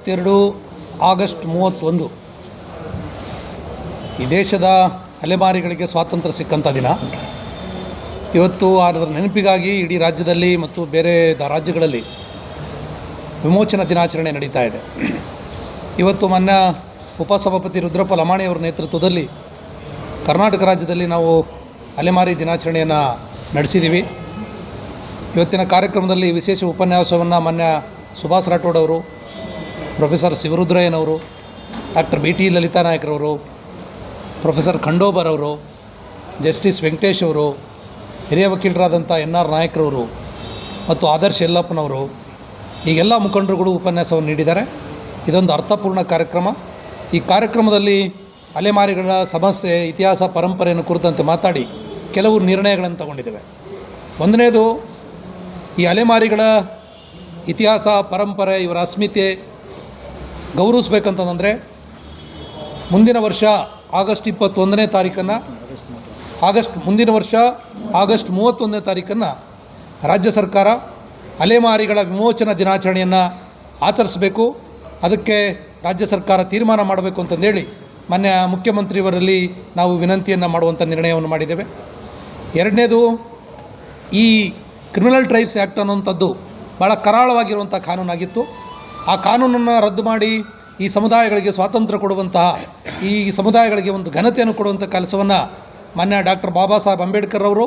ಇಪ್ಪತ್ತೆರಡು ಆಗಸ್ಟ್ ಮೂವತ್ತೊಂದು. ಈ ದೇಶದ ಅಲೆಮಾರಿಗಳಿಗೆ ಸ್ವಾತಂತ್ರ್ಯ ಸಿಕ್ಕಂಥ ದಿನ. ಇವತ್ತು ಅದರ ನೆನಪಿಗಾಗಿ ಇಡೀ ರಾಜ್ಯದಲ್ಲಿ ಮತ್ತು ಬೇರೆ ರಾಜ್ಯಗಳಲ್ಲಿ ವಿಮೋಚನಾ ದಿನಾಚರಣೆ ನಡೀತಾ ಇದೆ. ಇವತ್ತು ಮೊನ್ನೆ ಉಪಸಭಾಪತಿ ರುದ್ರಪ್ಪ ಲಮಾಣಿಯವರ ನೇತೃತ್ವದಲ್ಲಿ ಕರ್ನಾಟಕ ರಾಜ್ಯದಲ್ಲಿ ನಾವು ಅಲೆಮಾರಿ ದಿನಾಚರಣೆಯನ್ನು ನಡೆಸಿದ್ದೀವಿ ಇವತ್ತಿನ ಕಾರ್ಯಕ್ರಮದಲ್ಲಿ ವಿಶೇಷ ಉಪನ್ಯಾಸವನ್ನು ಮೊನ್ನೆ ಸುಭಾಷ್ ರಾಠೋಡ್ ಅವರು ಪ್ರೊಫೆಸರ್ ಶಿವರುದ್ರಯ್ಯನವರು, ಡಾಕ್ಟರ್ ಬಿ ಟಿ ಲಲಿತಾ ನಾಯಕರವರು, ಪ್ರೊಫೆಸರ್ ಖಂಡೋಬರ್ ಅವರು, ಜಸ್ಟಿಸ್ ವೆಂಕಟೇಶ್ ಅವರು, ಹಿರಿಯ ವಕೀಲರಾದಂಥ ಎನ್ ಆರ್ ನಾಯಕರವರು ಮತ್ತು ಆದರ್ಶ್ ಯಲ್ಲಪ್ಪನವರು ಈಗೆಲ್ಲ ಮುಖಂಡರುಗಳು ಉಪನ್ಯಾಸವನ್ನು ನೀಡಿದ್ದಾರೆ. ಇದೊಂದು ಅರ್ಥಪೂರ್ಣ ಕಾರ್ಯಕ್ರಮ. ಈ ಕಾರ್ಯಕ್ರಮದಲ್ಲಿ ಅಲೆಮಾರಿಗಳ ಸಮಸ್ಯೆ, ಇತಿಹಾಸ, ಪರಂಪರೆಯನ್ನು ಕುರಿತಂತೆ ಮಾತಾಡಿ ಕೆಲವು ನಿರ್ಣಯಗಳನ್ನು ತಗೊಂಡಿದ್ದೇವೆ. ಒಂದನೇದು, ಈ ಅಲೆಮಾರಿಗಳ ಇತಿಹಾಸ, ಪರಂಪರೆ, ಇವರ ಅಸ್ಮಿತೆ ಗೌರವಿಸ್ಬೇಕಂತಂದರೆ ಮುಂದಿನ ವರ್ಷ ಆಗಸ್ಟ್ ಇಪ್ಪತ್ತೊಂದನೇ ತಾರೀಕನ್ನು, ಆಗಸ್ಟ್, ಮುಂದಿನ ವರ್ಷ ಆಗಸ್ಟ್ ಮೂವತ್ತೊಂದನೇ ತಾರೀಕನ್ನು ರಾಜ್ಯ ಸರ್ಕಾರ ಅಲೆಮಾರಿಗಳ ವಿಮೋಚನಾ ದಿನಾಚರಣೆಯನ್ನು ಆಚರಿಸಬೇಕು. ಅದಕ್ಕೆ ರಾಜ್ಯ ಸರ್ಕಾರ ತೀರ್ಮಾನ ಮಾಡಬೇಕು ಅಂತಂದೇಳಿ ಮಾನ್ಯ ಮುಖ್ಯಮಂತ್ರಿಯವರಲ್ಲಿ ನಾವು ವಿನಂತಿಯನ್ನು ಮಾಡುವಂಥ ನಿರ್ಣಯವನ್ನು ಮಾಡಿದ್ದೇವೆ. ಎರಡನೇದು, ಈ ಕ್ರಿಮಿನಲ್ ಟ್ರೈಬ್ಸ್ ಆ್ಯಕ್ಟ್ ಅನ್ನುವಂಥದ್ದು ಭಾಳ ಕರಾಳವಾಗಿರುವಂಥ ಕಾನೂನಾಗಿತ್ತು. ಆ ಕಾನೂನನ್ನು ರದ್ದು ಮಾಡಿ ಈ ಸಮುದಾಯಗಳಿಗೆ ಸ್ವಾತಂತ್ರ್ಯ ಕೊಡುವಂತಹ, ಈ ಸಮುದಾಯಗಳಿಗೆ ಒಂದು ಘನತೆಯನ್ನು ಕೊಡುವಂಥ ಕೆಲಸವನ್ನು ಮಾನ್ಯ ಡಾಕ್ಟರ್ ಬಾಬಾ ಸಾಹೇಬ್ ಅಂಬೇಡ್ಕರ್ ಅವರು,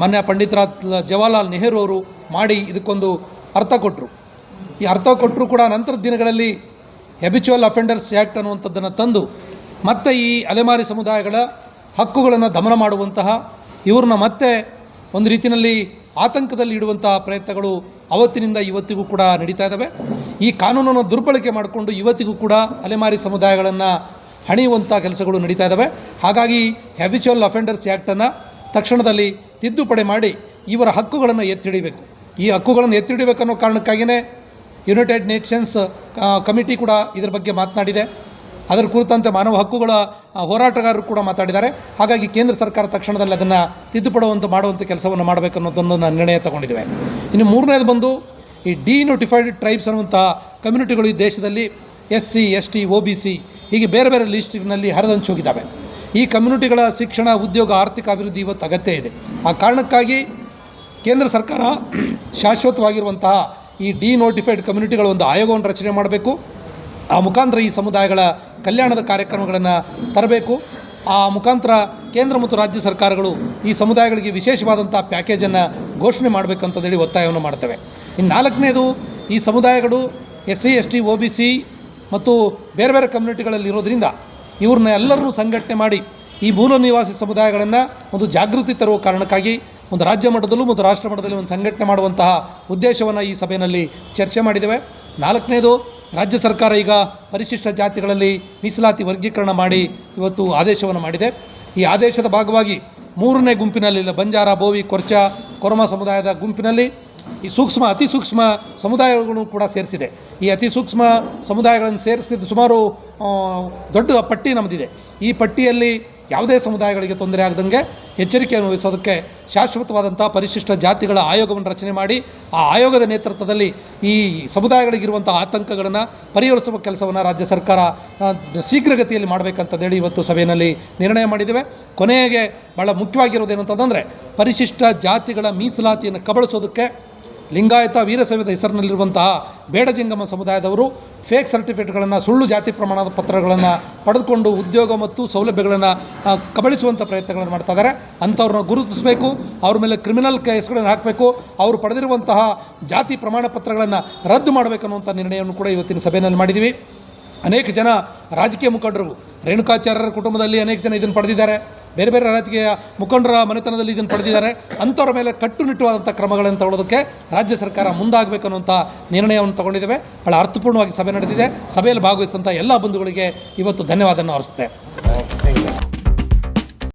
ಮಾನ್ಯ ಪಂಡಿತರಾಜ್ ಜವಾಹರ್ಲಾಲ್ ನೆಹರು ಅವರು ಮಾಡಿ ಇದಕ್ಕೊಂದು ಅರ್ಥ ಕೊಟ್ಟರು ಈ ಅರ್ಥ ಕೊಟ್ಟರು ಕೂಡ ನಂತರದ ದಿನಗಳಲ್ಲಿ ಹೆಬಿಚುವಲ್ ಅಫೆಂಡರ್ಸ್ ಆ್ಯಕ್ಟ್ ಅನ್ನುವಂಥದ್ದನ್ನು ತಂದು, ಮತ್ತೆ ಈ ಅಲೆಮಾರಿ ಸಮುದಾಯಗಳ ಹಕ್ಕುಗಳನ್ನು ದಮನ ಮಾಡುವಂತಹ, ಇವ್ರನ್ನ ಮತ್ತೆ ಒಂದು ರೀತಿಯಲ್ಲಿ ಆತಂಕದಲ್ಲಿ ಇಡುವಂತಹ ಪ್ರಯತ್ನಗಳು ಅವತ್ತಿನಿಂದ ಇವತ್ತಿಗೂ ಕೂಡ ನಡೀತಾ ಇದ್ದಾವೆ ಈ ಕಾನೂನನ್ನು ದುರ್ಬಳಕೆ ಮಾಡಿಕೊಂಡು ಇವತ್ತಿಗೂ ಕೂಡ ಅಲೆಮಾರಿ ಸಮುದಾಯಗಳನ್ನು ಹಣಿಯುವಂಥ ಕೆಲಸಗಳು ನಡೀತಾ ಇದ್ದಾವೆ ಹಾಗಾಗಿ ಹ್ಯಾಬಿಚುವಲ್ ಅಫೆಂಡರ್ಸ್ ಆ್ಯಕ್ಟನ್ನು ತಕ್ಷಣದಲ್ಲಿ ತಿದ್ದುಪಡಿ ಮಾಡಿ ಇವರ ಹಕ್ಕುಗಳನ್ನು ಎತ್ತಿಡಿಬೇಕು ಈ ಹಕ್ಕುಗಳನ್ನು ಎತ್ತಿಡಿಬೇಕನ್ನೋ ಕಾರಣಕ್ಕಾಗಿಯೇ ಯುನೈಟೆಡ್ ನೇಷನ್ಸ್ ಕಮಿಟಿ ಕೂಡ ಇದರ ಬಗ್ಗೆ ಮಾತನಾಡಿದೆ. ಅದರ ಕುರಿತಂತೆ ಮಾನವ ಹಕ್ಕುಗಳ ಹೋರಾಟಗಾರರು ಕೂಡ ಮಾತಾಡಿದ್ದಾರೆ ಹಾಗಾಗಿ ಕೇಂದ್ರ ಸರ್ಕಾರ ತಕ್ಷಣದಲ್ಲಿ ಅದನ್ನು ತಿದ್ದುಪಡುವಂತೆ ಮಾಡುವಂಥ ಕೆಲಸವನ್ನು ಮಾಡಬೇಕನ್ನೋದನ್ನು ನಾನು ನಿರ್ಣಯ ತಗೊಂಡಿದ್ದೇವೆ. ಇನ್ನು ಮೂರನೇದು ಬಂದು ಈ ಡಿ ನೋಟಿಫೈಡ್ ಟ್ರೈಬ್ಸ್ ಅನ್ನುವಂಥ ಕಮ್ಯುನಿಟಿಗಳು ಈ ದೇಶದಲ್ಲಿ S C S T O B C ಹೀಗೆ ಬೇರೆ ಬೇರೆ ಲಿಸ್ಟಿನಲ್ಲಿ ಹರಿದಂಚು ಹೋಗಿದ್ದಾವೆ. ಈ ಕಮ್ಯುನಿಟಿಗಳ ಶಿಕ್ಷಣ, ಉದ್ಯೋಗ, ಆರ್ಥಿಕ ಅಭಿವೃದ್ಧಿ ಇವತ್ತು ಅಗತ್ಯ ಇದೆ. ಆ ಕಾರಣಕ್ಕಾಗಿ ಕೇಂದ್ರ ಸರ್ಕಾರ ಶಾಶ್ವತವಾಗಿರುವಂತಹ ಈ ಡಿ ನೋಟಿಫೈಡ್ ಕಮ್ಯುನಿಟಿಗಳ ಒಂದು ಆಯೋಗವನ್ನು ರಚನೆ ಮಾಡಬೇಕು. ಆ ಮುಖಾಂತರ ಈ ಸಮುದಾಯಗಳ ಕಲ್ಯಾಣದ ಕಾರ್ಯಕ್ರಮಗಳನ್ನು ತರಬೇಕು. ಆ ಮುಖಾಂತರ ಕೇಂದ್ರ ಮತ್ತು ರಾಜ್ಯ ಸರ್ಕಾರಗಳು ಈ ಸಮುದಾಯಗಳಿಗೆ ವಿಶೇಷವಾದಂಥ ಪ್ಯಾಕೇಜನ್ನು ಘೋಷಣೆ ಮಾಡಬೇಕಂತೇಳಿ ಒತ್ತಾಯವನ್ನು ಮಾಡ್ತವೆ. ಇನ್ನು ನಾಲ್ಕನೇದು, ಈ ಸಮುದಾಯಗಳು S C S T O B C ಮತ್ತು ಬೇರೆ ಬೇರೆ ಕಮ್ಯುನಿಟಿಗಳಲ್ಲಿ ಇರೋದರಿಂದ ಇವ್ರನ್ನ ಎಲ್ಲರನ್ನೂ ಸಂಘಟನೆ ಮಾಡಿ ಈ ಮೂಲ ನಿವಾಸಿ ಸಮುದಾಯಗಳನ್ನು ಒಂದು ಜಾಗೃತಿ ತರುವ ಕಾರಣಕ್ಕಾಗಿ ಒಂದು ರಾಜ್ಯ ಮಟ್ಟದಲ್ಲೂ ಮತ್ತು ರಾಷ್ಟ್ರ ಮಟ್ಟದಲ್ಲಿ ಒಂದು ಸಂಘಟನೆ ಮಾಡುವಂತಹ ಉದ್ದೇಶವನ್ನು ಈ ಸಭೆಯಲ್ಲಿ ಚರ್ಚೆ ಮಾಡಿದ್ದೇವೆ. ನಾಲ್ಕನೇದು ರಾಜ್ಯ ಸರ್ಕಾರ ಈಗ ಪರಿಶಿಷ್ಟ ಜಾತಿಗಳಲ್ಲಿ ಮೀಸಲಾತಿ ವರ್ಗೀಕರಣ ಮಾಡಿ ಇವತ್ತು ಆದೇಶವನ್ನು ಮಾಡಿದೆ. ಈ ಆದೇಶದ ಭಾಗವಾಗಿ ಮೂರನೇ ಗುಂಪಿನಲ್ಲಿ ಬಂಜಾರ, ಬೋವಿ, ಕೊರ್ಚ, ಕೊರಮ ಸಮುದಾಯದ ಗುಂಪಿನಲ್ಲಿ ಈ ಸೂಕ್ಷ್ಮ, ಅತಿ ಸೂಕ್ಷ್ಮ ಸಮುದಾಯಗಳನ್ನು ಕೂಡ ಸೇರಿಸಿದೆ. ಈ ಅತಿ ಸೂಕ್ಷ್ಮ ಸಮುದಾಯಗಳನ್ನು ಸೇರಿಸಿದ ಸುಮಾರು ದೊಡ್ಡ ಪಟ್ಟಿ ನಮ್ಮದಿದೆ ಈ ಪಟ್ಟಿಯಲ್ಲಿ ಯಾವುದೇ ಸಮುದಾಯಗಳಿಗೆ ತೊಂದರೆ ಆಗದಂಗೆ ಎಚ್ಚರಿಕೆಯನ್ನು ವಹಿಸೋದಕ್ಕೆ ಶಾಶ್ವತವಾದಂಥ ಪರಿಶಿಷ್ಟ ಜಾತಿಗಳ ಆಯೋಗವನ್ನು ರಚನೆ ಮಾಡಿ, ಆ ಆಯೋಗದ ನೇತೃತ್ವದಲ್ಲಿ ಈ ಸಮುದಾಯಗಳಿಗಿರುವಂಥ ಆತಂಕಗಳನ್ನು ಪರಿಹರಿಸುವ ಕೆಲಸವನ್ನು ರಾಜ್ಯ ಸರ್ಕಾರ ಶೀಘ್ರಗತಿಯಲ್ಲಿ ಮಾಡಬೇಕಂತಂದೇಳಿ ಇವತ್ತು ಸಭೆಯಲ್ಲಿ ನಿರ್ಣಯ ಮಾಡಿದ್ದೇವೆ. ಕೊನೆಗೆ ಭಾಳ ಮುಖ್ಯವಾಗಿರೋದು ಅಂತಂದರೆ ಪರಿಶಿಷ್ಟ ಜಾತಿಗಳ ಮೀಸಲಾತಿಯನ್ನು ಕಬಳಿಸೋದಕ್ಕೆ ಲಿಂಗಾಯತ ವೀರಸೇವದ ಹೆಸರಿನಲ್ಲಿರುವಂತಹ ಬೇಡಜಂಗಮ ಸಮುದಾಯದವರು ಫೇಕ್ ಸರ್ಟಿಫಿಕೇಟ್ಗಳನ್ನು ಸುಳ್ಳು ಜಾತಿ ಪ್ರಮಾಣದ ಪತ್ರಗಳನ್ನು ಪಡೆದುಕೊಂಡು ಉದ್ಯೋಗ ಮತ್ತು ಸೌಲಭ್ಯಗಳನ್ನು ಕಬಳಿಸುವಂಥ ಪ್ರಯತ್ನಗಳನ್ನು ಮಾಡ್ತಾ ಇದ್ದಾರೆ. ಅಂಥವ್ರನ್ನ ಗುರುತಿಸಬೇಕು, ಅವ್ರ ಮೇಲೆ ಕ್ರಿಮಿನಲ್ ಕೇಸ್ಗಳನ್ನು ಹಾಕಬೇಕು, ಅವರು ಪಡೆದಿರುವಂತಹ ಜಾತಿ ಪ್ರಮಾಣ ಪತ್ರಗಳನ್ನು ರದ್ದು ಮಾಡಬೇಕನ್ನುವಂಥ ನಿರ್ಣಯವನ್ನು ಕೂಡ ಇವತ್ತಿನ ಸಭೆಯಲ್ಲಿ ಮಾಡಿದ್ದೀವಿ ಅನೇಕ ಜನ ರಾಜಕೀಯ ಮುಖಂಡರು, ರೇಣುಕಾಚಾರ್ಯರ ಕುಟುಂಬದಲ್ಲಿ ಅನೇಕ ಜನ ಇದನ್ನು ಪಡೆದಿದ್ದಾರೆ. ಬೇರೆ ಬೇರೆ ರಾಜಕೀಯ ಮುಖಂಡರ ಮನೆತನದಲ್ಲಿ ಇದನ್ನು ಪಡೆದಿದ್ದಾರೆ. ಅಂಥವ್ರ ಮೇಲೆ ಕಟ್ಟುನಿಟ್ಟುವಾದಂಥ ಕ್ರಮಗಳನ್ನು ತಗೊಳ್ಳೋದಕ್ಕೆ ರಾಜ್ಯ ಸರ್ಕಾರ ಮುಂದಾಗಬೇಕನ್ನುವಂಥ ನಿರ್ಣಯವನ್ನು ತಗೊಂಡಿದ್ದೇವೆ. ಭಾಳ ಅರ್ಥಪೂರ್ಣವಾಗಿ ಸಭೆ ನಡೆದಿದೆ. ಸಭೆಯಲ್ಲಿ ಭಾಗವಹಿಸಿದಂಥ ಎಲ್ಲ ಬಂಧುಗಳಿಗೆ ಇವತ್ತು ಧನ್ಯವಾದವನ್ನು ಅರ್ಸುತ್ತೆ